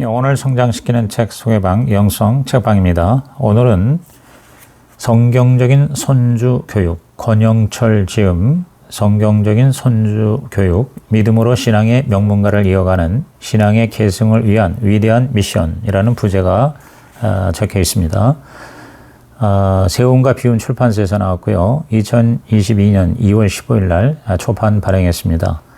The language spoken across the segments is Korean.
영혼을 성장시키는 책 소개방 영성 책방입니다. 오늘은 성경적인 손주 교육 권영철 지음 성경적인 손주 교육 믿음으로 신앙의 명문가를 이어가는 신앙의 계승을 위한 위대한 미션이라는 부제가 어, 적혀 있습니다. 어, 세운과 비운 출판사에서 나왔고요. 2022년 2월 15일 날 초판 발행했습니다.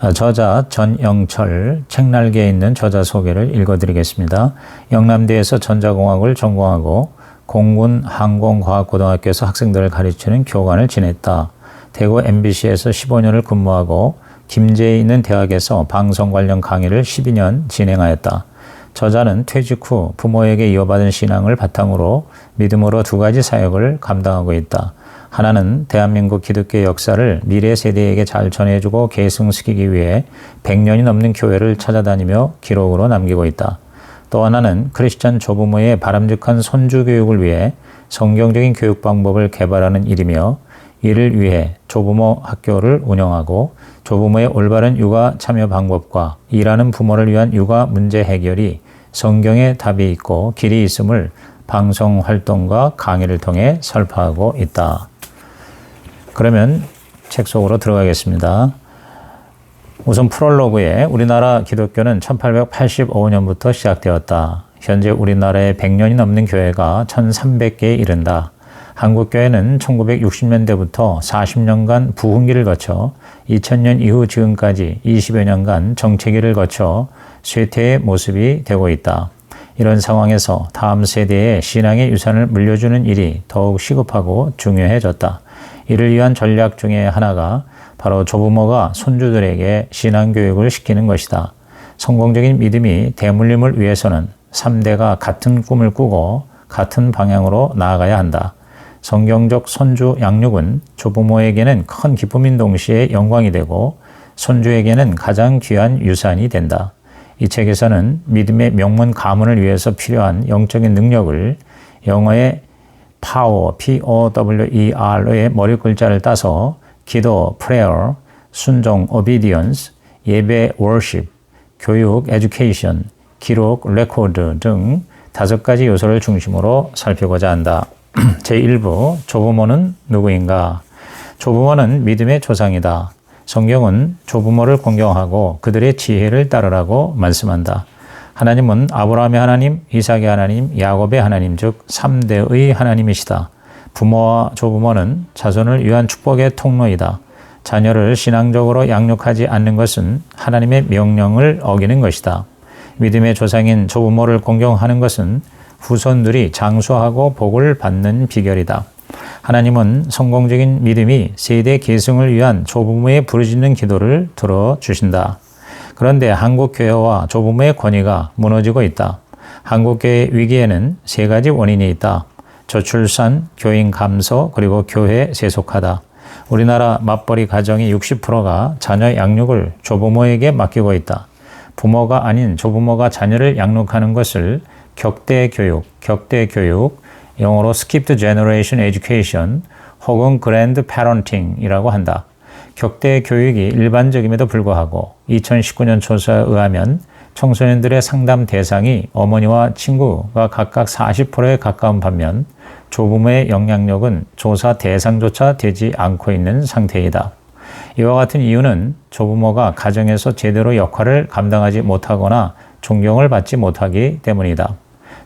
어, 저자 전영철 책날개에 있는 저자 소개를 읽어드리겠습니다. 영남대에서 전자공학을 전공하고 공군 항공과학고등학교에서 학생들을 가르치는 교관을 지냈다. 대구 MBC에서 15년을 근무하고 김제에 있는 대학에서 방송 관련 강의를 12년 진행하였다. 저자는 퇴직 후 부모에게 이어받은 신앙을 바탕으로 믿음으로 두 가지 사역을 감당하고 있다. 하나는 대한민국 기독교 역사를 미래 세대에게 잘 전해주고 계승시키기 위해 100년이 넘는 교회를 찾아다니며 기록으로 남기고 있다. 또 하나는 크리스천 조부모의 바람직한 손주 교육을 위해 성경적인 교육 방법을 개발하는 일이며 이를 위해 조부모 학교를 운영하고 조부모의 올바른 육아 참여 방법과 일하는 부모를 위한 육아 문제 해결이 성경에 답이 있고 길이 있음을 방송 활동과 강의를 통해 설파하고 있다. 그러면 책 속으로 들어가겠습니다. 우선 프롤로그에 우리나라 기독교는 1885년부터 시작되었다. 현재 우리나라에 100년이 넘는 교회가 1300개에 이른다. 한국교회는 1960년대부터 40년간 부흥기를 거쳐 2000년 이후 지금까지 20여 년간 정체기를 거쳐 쇠퇴의 모습이 되고 있다. 이런 상황에서 다음 세대에 신앙의 유산을 물려주는 일이 더욱 시급하고 중요해졌다. 이를 위한 전략 중에 하나가 바로 조부모가 손주들에게 신앙교육을 시키는 것이다. 성공적인 믿음이 대물림을 위해서는 3대가 같은 꿈을 꾸고 같은 방향으로 나아가야 한다. 성경적 손주 양육은 조부모에게는 큰 기쁨인 동시에 영광이 되고 손주에게는 가장 귀한 유산이 된다. 이 책에서는 믿음의 명문 가문을 위해서 필요한 영적인 능력을 영어의 power, P-O-W-E-R의 머리 글자를 따서 기도, prayer, 순종, obedience, 예배, worship, 교육, education, 기록, record 등 다섯 가지 요소를 중심으로 살피고자 한다. 제1부 조부모는 누구인가? 조부모는 믿음의 조상이다. 성경은 조부모를 공경하고 그들의 지혜를 따르라고 말씀한다. 하나님은 아브라함의 하나님, 이삭의 하나님, 야곱의 하나님 즉 3대의 하나님이시다. 부모와 조부모는 자손을 위한 축복의 통로이다. 자녀를 신앙적으로 양육하지 않는 것은 하나님의 명령을 어기는 것이다. 믿음의 조상인 조부모를 공경하는 것은 후손들이 장수하고 복을 받는 비결이다. 하나님은 성공적인 믿음이 세대 계승을 위한 조부모의 부르짖는 기도를 들어주신다. 그런데 한국교회와 조부모의 권위가 무너지고 있다. 한국교회 위기에는 세 가지 원인이 있다. 저출산, 교인 감소, 그리고 교회 세속하다. 우리나라 맞벌이 가정의 60%가 자녀 양육을 조부모에게 맡기고 있다. 부모가 아닌 조부모가 자녀를 양육하는 것을 격대 교육, 격대 교육, 영어로 skipped generation education 혹은 grand parenting이라고 한다. 격대 교육이 일반적임에도 불구하고 2019년 조사에 의하면 청소년들의 상담 대상이 어머니와 친구가 각각 40%에 가까운 반면 조부모의 영향력은 조사 대상조차 되지 않고 있는 상태이다. 이와 같은 이유는 조부모가 가정에서 제대로 역할을 감당하지 못하거나 존경을 받지 못하기 때문이다.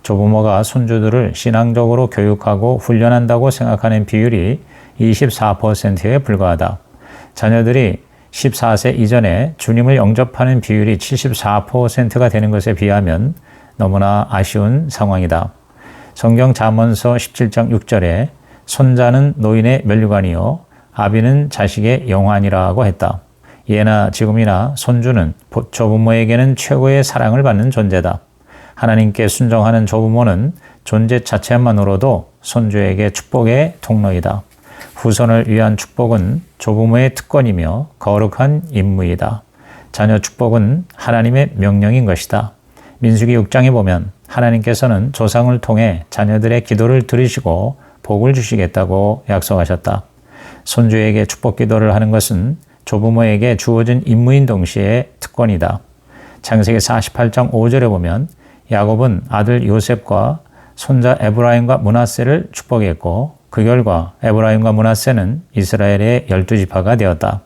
조부모가 손주들을 신앙적으로 교육하고 훈련한다고 생각하는 비율이 24%에 불과하다. 자녀들이 14세 이전에 주님을 영접하는 비율이 74%가 되는 것에 비하면 너무나 아쉬운 상황이다. 성경 잠언서 17장 6절에 손자는 노인의 면류관이요 아비는 자식의 영환이라고 했다. 예나 지금이나 손주는 조부모에게는 최고의 사랑을 받는 존재다. 하나님께 순종하는 조부모는 존재 자체만으로도 손주에게 축복의 통로이다. 후손을 위한 축복은 조부모의 특권이며 거룩한 임무이다. 자녀 축복은 하나님의 명령인 것이다. 민수기 6장에 보면 하나님께서는 조상을 통해 자녀들의 기도를 들으시고 복을 주시겠다고 약속하셨다. 손주에게 축복 기도를 하는 것은 조부모에게 주어진 임무인 동시에 특권이다. 창세기 48장 5절에 보면 야곱은 아들 요셉과 손자 에브라임과 문하세를 축복했고 그 결과 에브라임과 문하세는 이스라엘의 열두 지파가 되었다.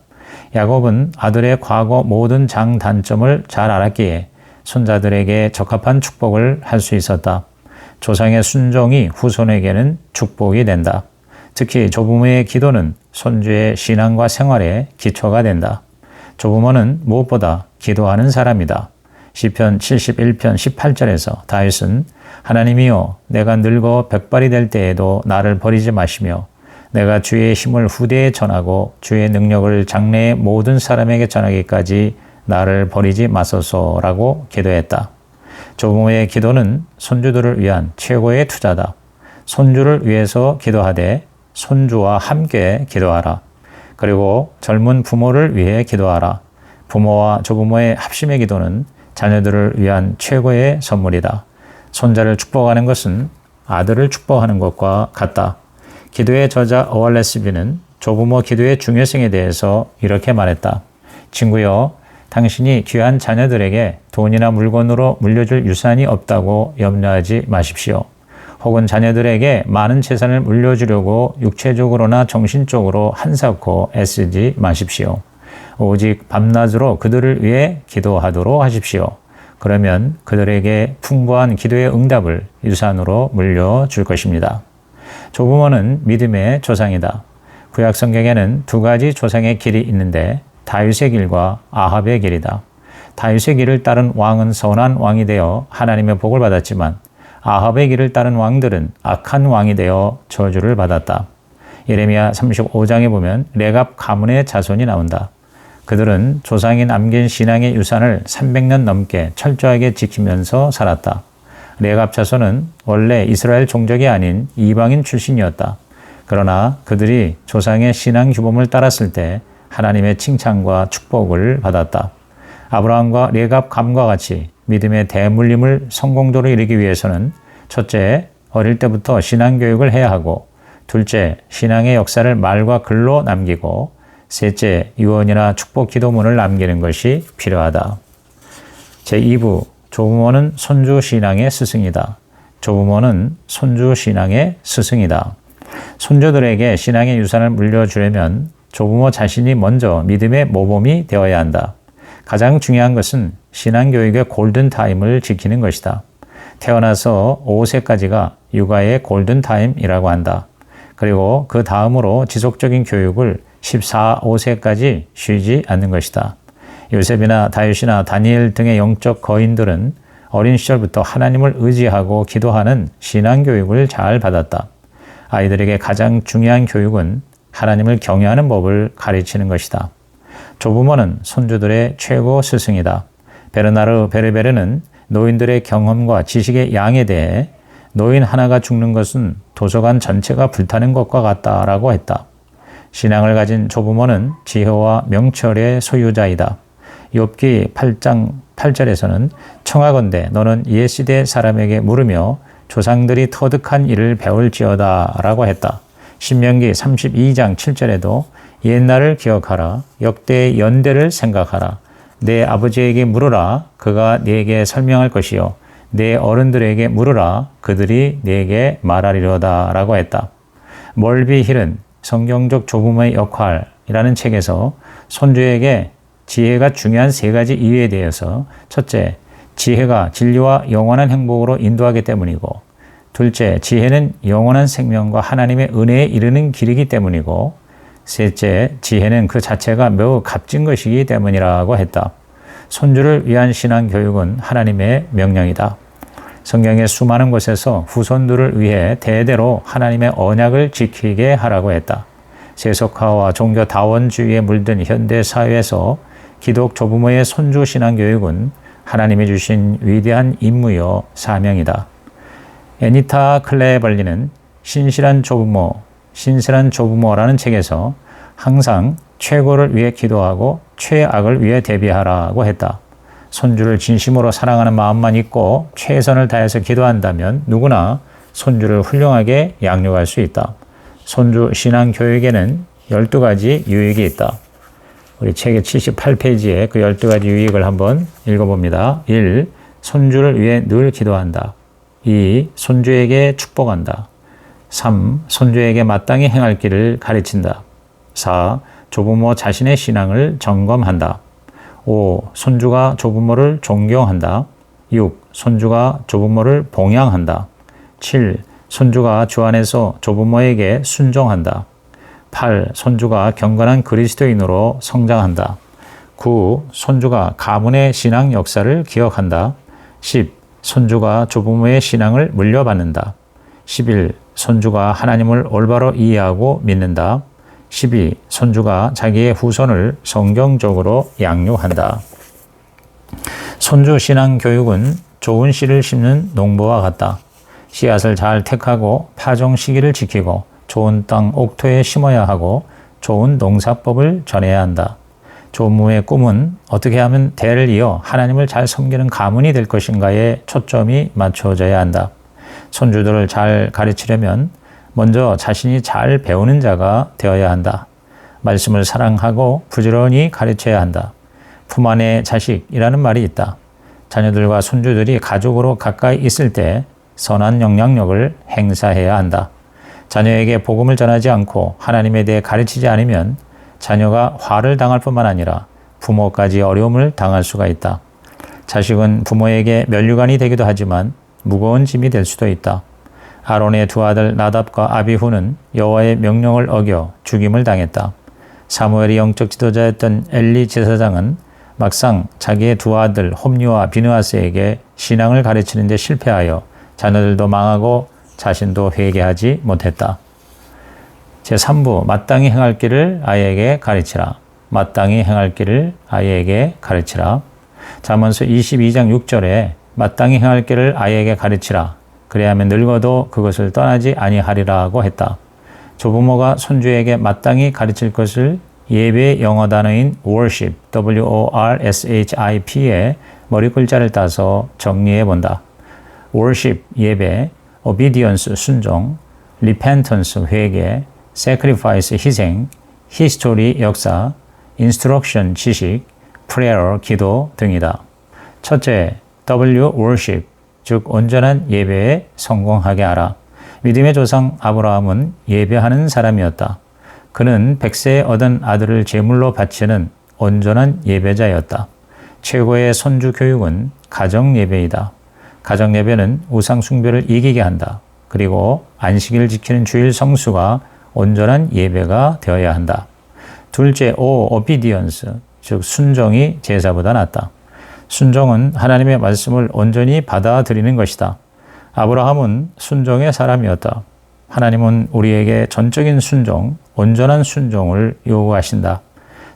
야곱은 아들의 과거 모든 장단점을 잘 알았기에 손자들에게 적합한 축복을 할 수 있었다. 조상의 순종이 후손에게는 축복이 된다. 특히 조부모의 기도는 손주의 신앙과 생활에 기초가 된다. 조부모는 무엇보다 기도하는 사람이다. 시편 71편 18절에서 다윗은 하나님이여 내가 늙어 백발이 될 때에도 나를 버리지 마시며 내가 주의 힘을 후대에 전하고 주의 능력을 장래의 모든 사람에게 전하기까지 나를 버리지 마소서라고 기도했다. 조부모의 기도는 손주들을 위한 최고의 투자다. 손주를 위해서 기도하되 손주와 함께 기도하라. 그리고 젊은 부모를 위해 기도하라. 부모와 조부모의 합심의 기도는 자녀들을 위한 최고의 선물이다. 손자를 축복하는 것은 아들을 축복하는 것과 같다. 기도의 저자 어왈레스비는 조부모 기도의 중요성에 대해서 이렇게 말했다. 친구여, 당신이 귀한 자녀들에게 돈이나 물건으로 물려줄 유산이 없다고 염려하지 마십시오. 혹은 자녀들에게 많은 재산을 물려주려고 육체적으로나 정신적으로 한사코 애쓰지 마십시오. 오직 밤낮으로 그들을 위해 기도하도록 하십시오. 그러면 그들에게 풍부한 기도의 응답을 유산으로 물려줄 것입니다. 조부모는 믿음의 조상이다. 구약 성경에는 두 가지 조상의 길이 있는데 다윗의 길과 아합의 길이다. 다윗의 길을 따른 왕은 선한 왕이 되어 하나님의 복을 받았지만 아합의 길을 따른 왕들은 악한 왕이 되어 저주를 받았다. 예레미야 35장에 보면 레갑 가문의 자손이 나온다. 그들은 조상이 남긴 신앙의 유산을 300년 넘게 철저하게 지키면서 살았다. 레갑 자손은 원래 이스라엘 종족이 아닌 이방인 출신이었다. 그러나 그들이 조상의 신앙 규범을 따랐을 때 하나님의 칭찬과 축복을 받았다. 아브라함과 레갑 감과 같이 믿음의 대물림을 성공적으로 이루기 위해서는 첫째, 어릴 때부터 신앙 교육을 해야 하고, 둘째, 신앙의 역사를 말과 글로 남기고, 셋째, 유언이나 축복 기도문을 남기는 것이 필요하다. 제2부, 조부모는 손주 신앙의 스승이다. 조부모는 손주 신앙의 스승이다. 손주들에게 신앙의 유산을 물려주려면 조부모 자신이 먼저 믿음의 모범이 되어야 한다. 가장 중요한 것은 신앙교육의 골든타임을 지키는 것이다. 태어나서 5세까지가 육아의 골든타임이라고 한다. 그리고 그 다음으로 지속적인 교육을 14, 5세까지 쉬지 않는 것이다. 요셉이나 다윗이나 다니엘 등의 영적 거인들은 어린 시절부터 하나님을 의지하고 기도하는 신앙 교육을 잘 받았다. 아이들에게 가장 중요한 교육은 하나님을 경외하는 법을 가르치는 것이다. 조부모는 손주들의 최고 스승이다. 베르나르 베르베르는 노인들의 경험과 지식의 양에 대해 노인 하나가 죽는 것은 도서관 전체가 불타는 것과 같다라고 했다. 신앙을 가진 조부모는 지혜와 명철의 소유자이다. 욥기 8장 8절에서는 청하건대 너는 옛 시대 사람에게 물으며 조상들이 터득한 일을 배울지어다 라고 했다. 신명기 32장 7절에도 옛날을 기억하라. 역대의 연대를 생각하라. 내 아버지에게 물으라. 그가 네게 설명할 것이요. 내 어른들에게 물으라. 그들이 네게 말하리로다. 라고 했다. 멀비 힐은 성경적 조부모의 역할이라는 책에서 손주에게 지혜가 중요한 세 가지 이유에 대해서 첫째, 지혜가 진리와 영원한 행복으로 인도하기 때문이고 둘째, 지혜는 영원한 생명과 하나님의 은혜에 이르는 길이기 때문이고 셋째, 지혜는 그 자체가 매우 값진 것이기 때문이라고 했다. 손주를 위한 신앙 교육은 하나님의 명령이다. 성경의 수많은 곳에서 후손들을 위해 대대로 하나님의 언약을 지키게 하라고 했다. 세속화와 종교 다원주의에 물든 현대 사회에서 기독 조부모의 손주 신앙 교육은 하나님이 주신 위대한 임무요 사명이다. 애니타 클레벌리는 신실한 조부모, 신실한 조부모라는 책에서 항상 최고를 위해 기도하고 최악을 위해 대비하라고 했다. 손주를 진심으로 사랑하는 마음만 있고 최선을 다해서 기도한다면 누구나 손주를 훌륭하게 양육할 수 있다. 손주 신앙 교육에는 12가지 유익이 있다. 우리 책의 78페이지에 그 12가지 유익을 한번 읽어봅니다. 1. 손주를 위해 늘 기도한다. 2. 손주에게 축복한다. 3. 손주에게 마땅히 행할 길을 가르친다. 4. 조부모 자신의 신앙을 점검한다. 5. 손주가 조부모를 존경한다. 6. 손주가 조부모를 봉양한다. 7. 손주가 주 안에서 조부모에게 순종한다. 8. 손주가 경건한 그리스도인으로 성장한다. 9. 손주가 가문의 신앙 역사를 기억한다. 10. 손주가 조부모의 신앙을 물려받는다. 11. 손주가 하나님을 올바로 이해하고 믿는다. 12. 손주가 자기의 후손을 성경적으로 양육한다. 손주 신앙 교육은 좋은 씨를 심는 농부와 같다. 씨앗을 잘 택하고 파종 시기를 지키고 좋은 땅 옥토에 심어야 하고 좋은 농사법을 전해야 한다. 조무의 꿈은 어떻게 하면 대를 이어 하나님을 잘 섬기는 가문이 될 것인가에 초점이 맞춰져야 한다. 손주들을 잘 가르치려면 먼저 자신이 잘 배우는 자가 되어야 한다. 말씀을 사랑하고 부지런히 가르쳐야 한다. 품 안의 자식이라는 말이 있다. 자녀들과 손주들이 가족으로 가까이 있을 때 선한 영향력을 행사해야 한다. 자녀에게 복음을 전하지 않고 하나님에 대해 가르치지 않으면 자녀가 화를 당할 뿐만 아니라 부모까지 어려움을 당할 수가 있다. 자식은 부모에게 면류관이 되기도 하지만 무거운 짐이 될 수도 있다. 아론의 두 아들 나답과 아비후는 여호와의 명령을 어겨 죽임을 당했다. 사무엘이 영적 지도자였던 엘리 제사장은 막상 자기의 두 아들 홈리와 비누아스에게 신앙을 가르치는 데 실패하여 자녀들도 망하고 자신도 회개하지 못했다. 제3부 마땅히 행할 길을 아이에게 가르치라. 마땅히 행할 길을 아이에게 가르치라. 잠언서 22장 6절에 마땅히 행할 길을 아이에게 가르치라. 그래야면 늙어도 그것을 떠나지 아니하리라 고 했다. 조부모가 손주에게 마땅히 가르칠 것을 예배의 영어 단어인 worship, W-O-R-S-H-I-P의 머리 글자를 따서 정리해 본다. worship, 예배, obedience, 순종, repentance, 회개, sacrifice, 희생, history, 역사, instruction, 지식, prayer, 기도 등이다. 첫째, W, worship, 즉 온전한 예배에 성공하게 하라. 믿음의 조상 아브라함은 예배하는 사람이었다. 그는 백세에 얻은 아들을 제물로 바치는 온전한 예배자였다. 최고의 손주 교육은 가정 예배이다. 가정 예배는 우상 숭배를 이기게 한다. 그리고 안식일을 지키는 주일 성수가 온전한 예배가 되어야 한다. 둘째, 오, 오비디언스, 즉 순종이 제사보다 낫다. 순종은 하나님의 말씀을 온전히 받아들이는 것이다. 아브라함은 순종의 사람이었다. 하나님은 우리에게 전적인 순종, 온전한 순종을 요구하신다.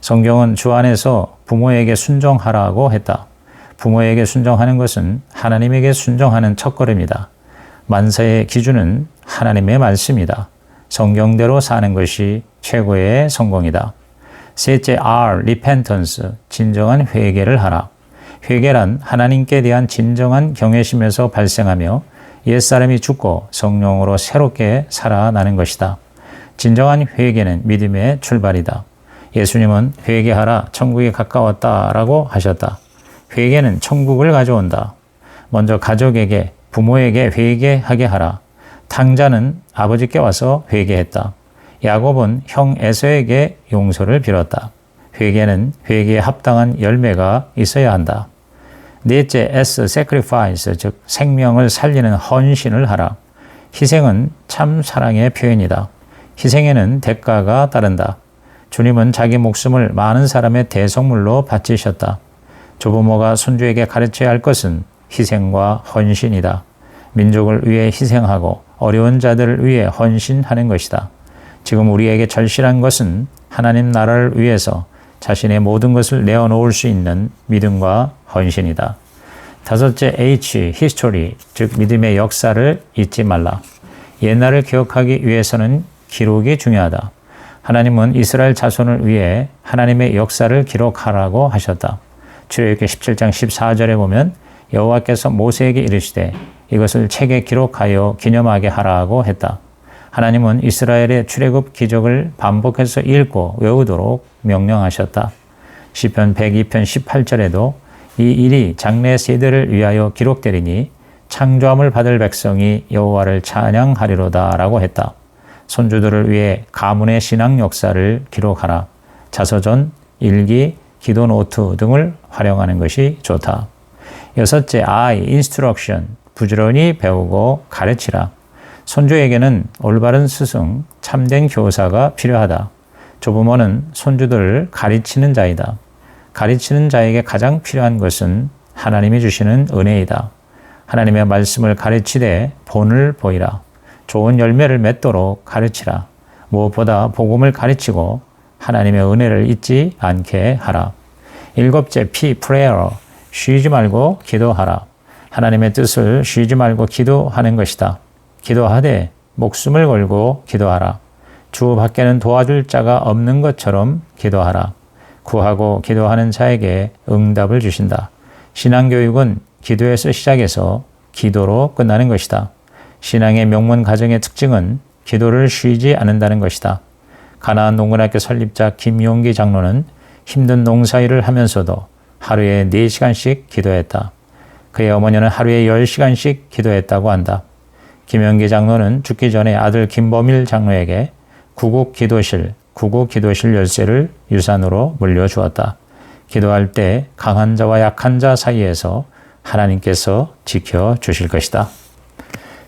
성경은 주 안에서 부모에게 순종하라고 했다. 부모에게 순종하는 것은 하나님에게 순종하는 첫걸음이다. 만사의 기준은 하나님의 말씀이다. 성경대로 사는 것이 최고의 성공이다. 셋째 R, repentance, 진정한 회개를 하라. 회개란 하나님께 대한 진정한 경외심에서 발생하며 옛사람이 죽고 성령으로 새롭게 살아나는 것이다. 진정한 회개는 믿음의 출발이다. 예수님은 회개하라 천국에 가까웠다라고 하셨다. 회개는 천국을 가져온다. 먼저 가족에게 부모에게 회개하게 하라. 탕자는 아버지께 와서 회개했다. 야곱은 형 에서에게 용서를 빌었다. 회개는 회개에 합당한 열매가 있어야 한다. 넷째, S, sacrifice, 즉 생명을 살리는 헌신을 하라. 희생은 참 사랑의 표현이다. 희생에는 대가가 따른다. 주님은 자기 목숨을 많은 사람의 대성물로 바치셨다. 조부모가 손주에게 가르쳐야 할 것은 희생과 헌신이다. 민족을 위해 희생하고 어려운 자들을 위해 헌신하는 것이다. 지금 우리에게 절실한 것은 하나님 나라를 위해서 자신의 모든 것을 내어놓을 수 있는 믿음과 헌신이다. 다섯째 H, history, 즉 믿음의 역사를 잊지 말라. 옛날을 기억하기 위해서는 기록이 중요하다. 하나님은 이스라엘 자손을 위해 하나님의 역사를 기록하라고 하셨다. 출애굽기 17장 14절에 보면 여호와께서 모세에게 이르시되 이것을 책에 기록하여 기념하게 하라고 했다. 하나님은 이스라엘의 출애굽 기적을 반복해서 읽고 외우도록 명령하셨다. 시편 102편 18절에도 이 일이 장래 세대를 위하여 기록되리니 창조함을 받을 백성이 여호와를 찬양하리로다라고 했다. 손주들을 위해 가문의 신앙 역사를 기록하라. 자서전, 일기, 기도 노트 등을 활용하는 것이 좋다. 여섯째, I, instruction. 부지런히 배우고 가르치라. 손주에게는 올바른 스승, 참된 교사가 필요하다. 조부모는 손주들을 가르치는 자이다. 가르치는 자에게 가장 필요한 것은 하나님이 주시는 은혜이다. 하나님의 말씀을 가르치되 본을 보이라. 좋은 열매를 맺도록 가르치라. 무엇보다 복음을 가르치고 하나님의 은혜를 잊지 않게 하라. 일곱째 P, prayer. 쉬지 말고 기도하라. 하나님의 뜻을 쉬지 말고 기도하는 것이다. 기도하되 목숨을 걸고 기도하라. 주 밖에는 도와줄 자가 없는 것처럼 기도하라. 구하고 기도하는 자에게 응답을 주신다. 신앙교육은 기도에서 시작해서 기도로 끝나는 것이다. 신앙의 명문 가정의 특징은 기도를 쉬지 않는다는 것이다. 가나안 농군학교 설립자 김용기 장로는 힘든 농사일을 하면서도 하루에 4시간씩 기도했다. 그의 어머니는 하루에 10시간씩 기도했다고 한다. 김용기 장로는 죽기 전에 아들 김범일 장로에게 구국 기도실, 구국 기도실 열쇠를 유산으로 물려주었다. 기도할 때 강한 자와 약한 자 사이에서 하나님께서 지켜주실 것이다.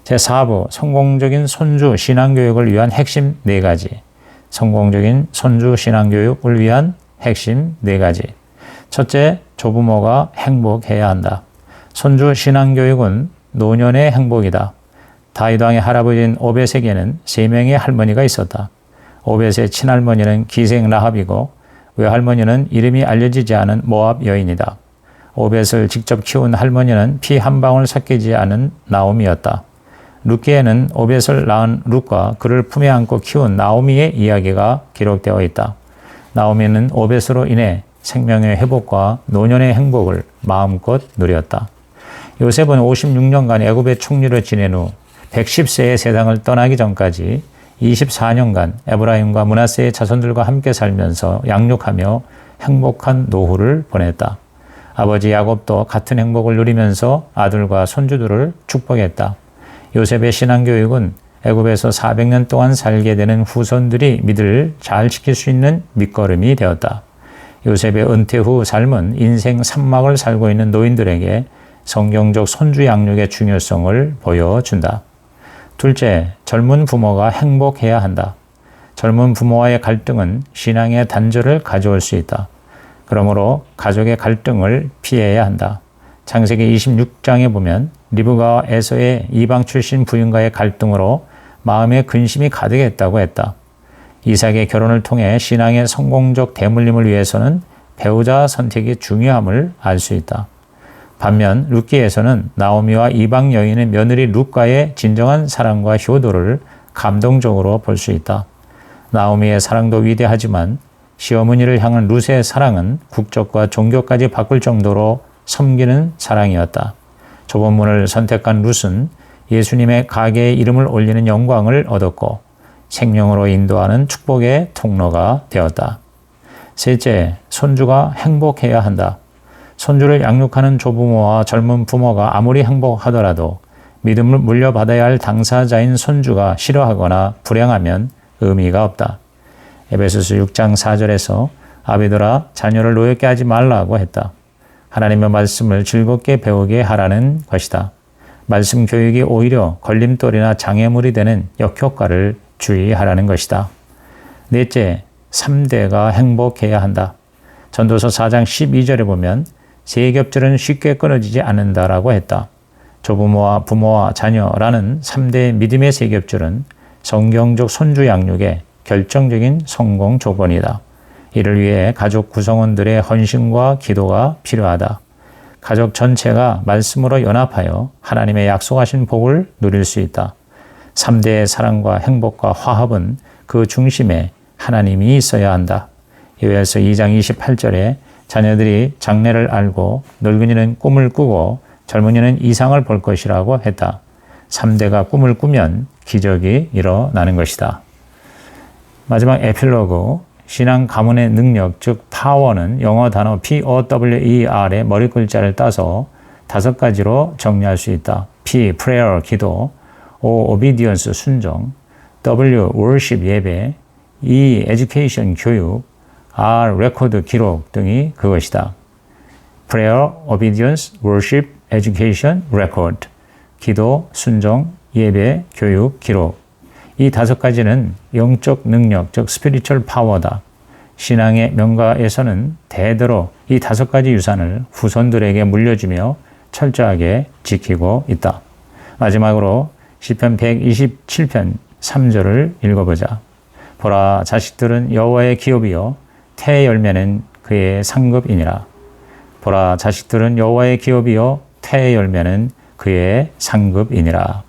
제4부 성공적인 손주 신앙교육을 위한 핵심 네 가지. 성공적인 손주 신앙교육을 위한 핵심 네 가지. 첫째, 조부모가 행복해야 한다. 손주 신앙교육은 노년의 행복이다. 다윗 왕의 할아버지인 오벳에게는 세 명의 할머니가 있었다. 오벳의 친할머니는 기생 라합이고 외할머니는 이름이 알려지지 않은 모압 여인이다. 오벳을 직접 키운 할머니는 피 한 방울 섞이지 않은 나옴이었다. 루키에는 오벳을 낳은 룻과 그를 품에 안고 키운 나오미의 이야기가 기록되어 있다. 나오미는 오벳으로 인해 생명의 회복과 노년의 행복을 마음껏 누렸다. 요셉은 56년간 애굽의 총리로 지낸 후 110세의 세상을 떠나기 전까지 24년간 에브라임과 문하세의 자손들과 함께 살면서 양육하며 행복한 노후를 보냈다. 아버지 야곱도 같은 행복을 누리면서 아들과 손주들을 축복했다. 요셉의 신앙교육은 애굽에서 400년 동안 살게 되는 후손들이 믿을 잘 지킬 수 있는 밑거름이 되었다. 요셉의 은퇴 후 삶은 인생 산막을 살고 있는 노인들에게 성경적 손주 양육의 중요성을 보여준다. 둘째, 젊은 부모가 행복해야 한다. 젊은 부모와의 갈등은 신앙의 단절을 가져올 수 있다. 그러므로 가족의 갈등을 피해야 한다. 창세기 26장에 보면 리브가와 에서의 이방 출신 부인과의 갈등으로 마음에 근심이 가득했다고 했다. 이삭의 결혼을 통해 신앙의 성공적 대물림을 위해서는 배우자 선택이 중요함을 알 수 있다. 반면 룻기에서는 나오미와 이방 여인의 며느리 룻과의 진정한 사랑과 효도를 감동적으로 볼 수 있다. 나오미의 사랑도 위대하지만 시어머니를 향한 룻의 사랑은 국적과 종교까지 바꿀 정도로 섬기는 사랑이었다. 좁은 문을 선택한 룻은 예수님의 가게의 이름을 올리는 영광을 얻었고 생명으로 인도하는 축복의 통로가 되었다. 셋째, 손주가 행복해야 한다. 손주를 양육하는 조부모와 젊은 부모가 아무리 행복하더라도 믿음을 물려받아야 할 당사자인 손주가 싫어하거나 불행하면 의미가 없다. 에베소서 6장 4절에서 아비들아 자녀를 노엽게 하지 말라고 했다. 하나님의 말씀을 즐겁게 배우게 하라는 것이다. 말씀 교육이 오히려 걸림돌이나 장애물이 되는 역효과를 주의하라는 것이다. 넷째, 3대가 행복해야 한다. 전도서 4장 12절에 보면 세겹절은 쉽게 끊어지지 않는다라고 했다. 조부모와 부모와 자녀라는 3대 믿음의 세겹절은 성경적 손주 양육의 결정적인 성공 조건이다. 이를 위해 가족 구성원들의 헌신과 기도가 필요하다. 가족 전체가 말씀으로 연합하여 하나님의 약속하신 복을 누릴 수 있다. 3대의 사랑과 행복과 화합은 그 중심에 하나님이 있어야 한다. 요엘서 2장 28절에 자녀들이 장래를 알고 늙은이는 꿈을 꾸고 젊은이는 이상을 볼 것이라고 했다. 3대가 꿈을 꾸면 기적이 일어나는 것이다. 마지막 에필로그 신앙 가문의 능력, 즉 파워는 영어 단어 P-O-W-E-R의 머리 글자를 따서 다섯 가지로 정리할 수 있다. P, prayer, 기도, O, obedience, 순종, W, worship, 예배, E, education, 교육, R, record, 기록 등이 그것이다. prayer, obedience, worship, education, record. 기도, 순종, 예배, 교육, 기록. 이 다섯 가지는 영적 능력, 즉 스피리추얼 파워다. 신앙의 명가에서는 대대로 이 다섯 가지 유산을 후손들에게 물려주며 철저하게 지키고 있다. 마지막으로 시편 127편 3절을 읽어보자. 보라 자식들은 여호와의 기업이요 태 열매는 그의 상급이니라. 보라 자식들은 여호와의 기업이요 태 열매는 그의 상급이니라.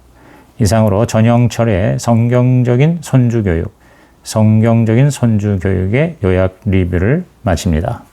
이상으로 전영철의 성경적인 손주교육, 성경적인 손주교육의 요약 리뷰를 마칩니다.